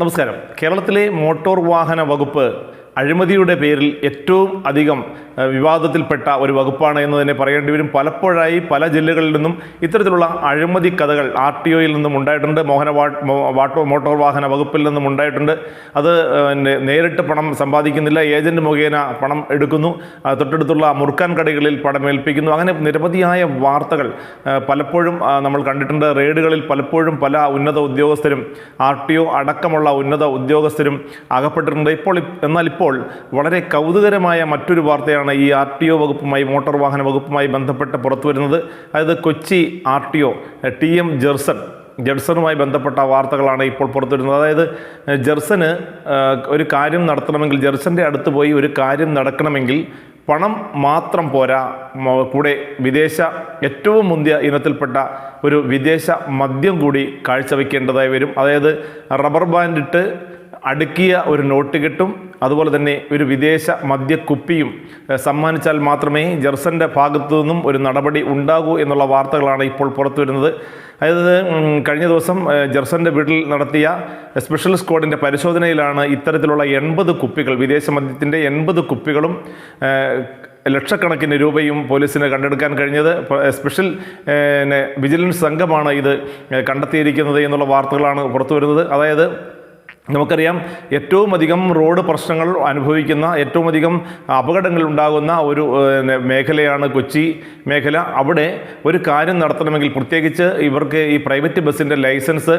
നമസ്കാരം. കേരളത്തിലെ മോട്ടോർ വാഹന വകുപ്പ് അഴിമതിയുടെ പേരിൽ ഏറ്റവും അധികം വിവാദത്തിൽപ്പെട്ട ഒരു വകുപ്പാണ് എന്ന് തന്നെ പറയേണ്ടി വരും. പലപ്പോഴായി പല ജില്ലകളിൽ നിന്നും ഇത്തരത്തിലുള്ള അഴിമതി കഥകൾ ആർ ടി ഒയിൽ നിന്നും ഉണ്ടായിട്ടുണ്ട്. മോഹന വാട്ടോ മോട്ടോർ വാഹന വകുപ്പിൽ നിന്നും ഉണ്ടായിട്ടുണ്ട്. അത് നേരിട്ട് പണം സമ്പാദിക്കുന്നില്ല. ഏജന്റ് മുഖേന പണം എടുക്കുന്നു. തൊട്ടടുത്തുള്ള മുറുക്കാൻ കടകളിൽ പണം ഏൽപ്പിക്കുന്നു. അങ്ങനെ നിരവധിയായ വാർത്തകൾ പലപ്പോഴും നമ്മൾ കണ്ടിട്ടുണ്ട്. റെയ്ഡുകളിൽ പലപ്പോഴും പല ഉന്നത ഉദ്യോഗസ്ഥരും ആർ ടി ഒ അടക്കമുള്ള ഉന്നത ഉദ്യോഗസ്ഥരും അകപ്പെട്ടിട്ടുണ്ട്. ഇപ്പോൾ എന്നാൽ ഇപ്പോൾ വളരെ കൗതുകരമായ മറ്റൊരു വാർത്തയാണ് ഈ ആർ ടി ഒ വകുപ്പുമായി മോട്ടോർ വാഹന വകുപ്പുമായി ബന്ധപ്പെട്ട് പുറത്തു വരുന്നത്. അതായത് Kochi R T O T M Jerson ജെർസണുമായി ബന്ധപ്പെട്ട വാർത്തകളാണ് ഇപ്പോൾ പുറത്തു വരുന്നത്. അതായത് ജെർസന് ഒരു കാര്യം നടത്തണമെങ്കിൽ ജെർസന്റെ അടുത്ത് പോയി ഒരു കാര്യം നടക്കണമെങ്കിൽ പണം മാത്രം പോരാ കൂടെ വിദേശ ഏറ്റവും മുന്തിയ ഇനത്തിൽപ്പെട്ട ഒരു വിദേശ മദ്യം കൂടി കാഴ്ചവെക്കേണ്ടതായി വരും. അതായത് റബ്ബർ ബാൻഡിട്ട് അടുക്കിയ ഒരു നോട്ട് കിട്ടും. അതുപോലെ തന്നെ ഒരു വിദേശ മദ്യക്കുപ്പിയും സമ്മാനിച്ചാൽ മാത്രമേ ജെർസന്റെ ഭാഗത്തു നിന്നും ഒരു നടപടി ഉണ്ടാകൂ എന്നുള്ള വാർത്തകളാണ് ഇപ്പോൾ പുറത്തു വരുന്നത് അതായത് കഴിഞ്ഞ ദിവസം ജെർസന്റെ വീട്ടിൽ നടത്തിയ സ്പെഷ്യൽ സ്ക്വാഡിന്റെ പരിശോധനയിലാണ് ഇത്തരത്തിലുള്ള എൺപത് കുപ്പികൾ വിദേശ മദ്യത്തിന്റെ എൺപത് കുപ്പികളും ലക്ഷക്കണക്കിന് രൂപയും പോലീസിന് കണ്ടെടുക്കാൻ കഴിഞ്ഞത്. സ്പെഷ്യൽ വിജിലൻസ് സംഘമാണ് ഇത് കണ്ടെത്തിയിരിക്കുന്നത് എന്നുള്ള വാർത്തകളാണ് പുറത്തു വരുന്നത് അതായത് നമുക്കറിയാം ഏറ്റവും അധികം റോഡ് പ്രശ്നങ്ങൾ അനുഭവിക്കുന്ന ഏറ്റവും അധികം അപകടങ്ങൾ ഉണ്ടാകുന്ന ഒരു മേഖലയാണ് കൊച്ചി മേഖല. അവിടെ ഒരു കാര്യം നടത്തണമെങ്കിൽ പ്രത്യേകിച്ച് ഇവർക്ക് ഈ പ്രൈവറ്റ് ബസ്സിന്റെ ലൈസൻസ്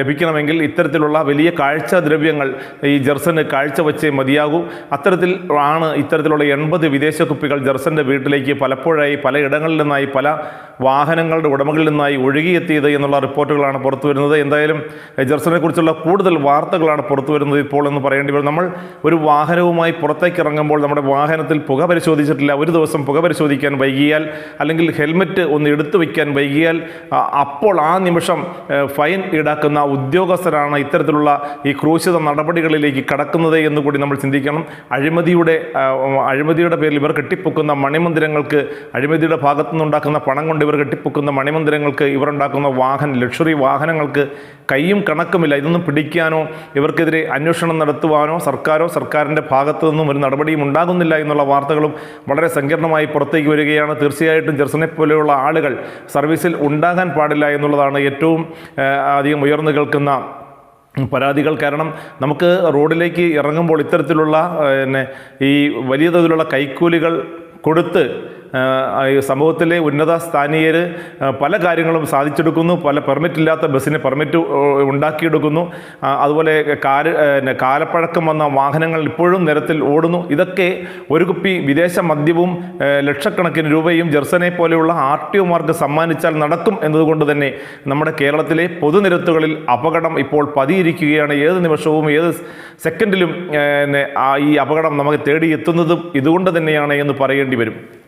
ലഭിക്കണമെങ്കിൽ ഇത്തരത്തിലുള്ള വലിയ കാഴ്ച ദ്രവ്യങ്ങൾ ഈ ജെർസന് കാഴ്ചവെച്ചേ മതിയാകൂ. അത്തരത്തിൽ ആണ് ഇത്തരത്തിലുള്ള എൺപത് വിദേശ കുപ്പികൾ ജെർസന്റെ വീട്ടിലേക്ക് പലപ്പോഴായി പലയിടങ്ങളിൽ നിന്നായി പല വാഹനങ്ങളുടെ ഉടമകളിൽ നിന്നായി ഒഴുകിയെത്തിയത് എന്നുള്ള റിപ്പോർട്ടുകളാണ് പുറത്തു വരുന്നത് എന്തായാലും ജെർസനെ കുറിച്ചുള്ള കൂടുതൽ വാർത്തകളാണ് പുറത്തു വരുന്നത് ഇപ്പോൾ എന്ന് പറയേണ്ടി വരും. നമ്മൾ ഒരു വാഹനവുമായി പുറത്തേക്ക് ഇറങ്ങുമ്പോൾ നമ്മുടെ വാഹനത്തിൽ പുക പരിശോധിച്ചിട്ടില്ല. ഒരു ദിവസം പുക പരിശോധിക്കാൻ വൈകിയാൽ അല്ലെങ്കിൽ ഹെൽമെറ്റ് ഒന്ന് എടുത്തു വയ്ക്കാൻ വൈകിയാൽ അപ്പോൾ ആ നിമിഷം ഫൈൻ ഈടാക്കുന്ന ഉദ്യോഗസ്ഥരാണ് ഇത്തരത്തിലുള്ള ഈ ക്രൂശിത നടപടികളിലേക്ക് കടക്കുന്നത് എന്ന് കൂടി നമ്മൾ ചിന്തിക്കണം. അഴിമതിയുടെ അഴിമതിയുടെ പേരിൽ ഇവർ കെട്ടിപ്പൊക്കുന്ന മണിമന്ദിരങ്ങൾക്ക് അഴിമതിയുടെ ഭാഗത്തു നിന്നുണ്ടാക്കുന്ന പണം കൊണ്ട് ഇവർ കെട്ടിപ്പൊക്കുന്ന മണിമന്ദിരങ്ങൾക്ക് ഇവർ ഉണ്ടാക്കുന്ന വാഹന ലക്ഷറി വാഹനങ്ങൾക്ക് കൈയും കണക്കുമില്ല. ഇതൊന്നും പിടിക്കാനോ ഇവർക്കെതിരെ അന്വേഷണം നടത്തുവാനോ സർക്കാരോ സർക്കാരിന്റെ ഭാഗത്തു നിന്നും ഒരു നടപടിയും ഉണ്ടാകുന്നില്ല എന്നുള്ള വാർത്തകളും വളരെ സങ്കീർണമായി പുറത്തേക്ക് വരികയാണ്. തീർച്ചയായിട്ടും ജെർസനെ പോലെയുള്ള ആളുകൾ സർവീസിൽ ഉണ്ടാകാൻ പാടില്ല എന്നുള്ളതാണ് ഏറ്റവും അധികം ഉയർന്നു കേൾക്കുന്ന പരാതികൾ. കാരണം നമുക്ക് റോഡിലേക്ക് ഇറങ്ങുമ്പോൾ ഇത്തരത്തിലുള്ള പിന്നെ ഈ വലിയ തോതിലുള്ള കൈക്കൂലികൾ കൊടുത്ത് സമൂഹത്തിലെ ഉന്നത സ്ഥാനീയർ പല കാര്യങ്ങളും സാധിച്ചെടുക്കുന്നു പല പെർമിറ്റ് ഇല്ലാത്ത ബസ്സിന് പെർമിറ്റ് ഉണ്ടാക്കിയെടുക്കുന്നു. അതുപോലെ കാല കാലപ്പഴക്കം വന്ന വാഹനങ്ങൾ ഇപ്പോഴും നിരത്തിൽ ഓടുന്നു. ഇതൊക്കെ ഒരു കുപ്പി വിദേശ മദ്യവും ലക്ഷക്കണക്കിന് രൂപയും ജെർസനെ പോലെയുള്ള ആർ ടി ഒമാർക്ക് സമ്മാനിച്ചാൽ നടക്കും എന്നതുകൊണ്ട് തന്നെ നമ്മുടെ കേരളത്തിലെ പൊതുനിരത്തുകളിൽ അപകടം ഇപ്പോൾ പതിയിരിക്കുകയാണ്. ഏത് നിമിഷവും ഏത് സെക്കൻഡിലും ഈ അപകടം നമുക്ക് തേടിയെത്തുന്നതും ഇതുകൊണ്ട് തന്നെയാണ് എന്ന് പറയേണ്ടി വരും.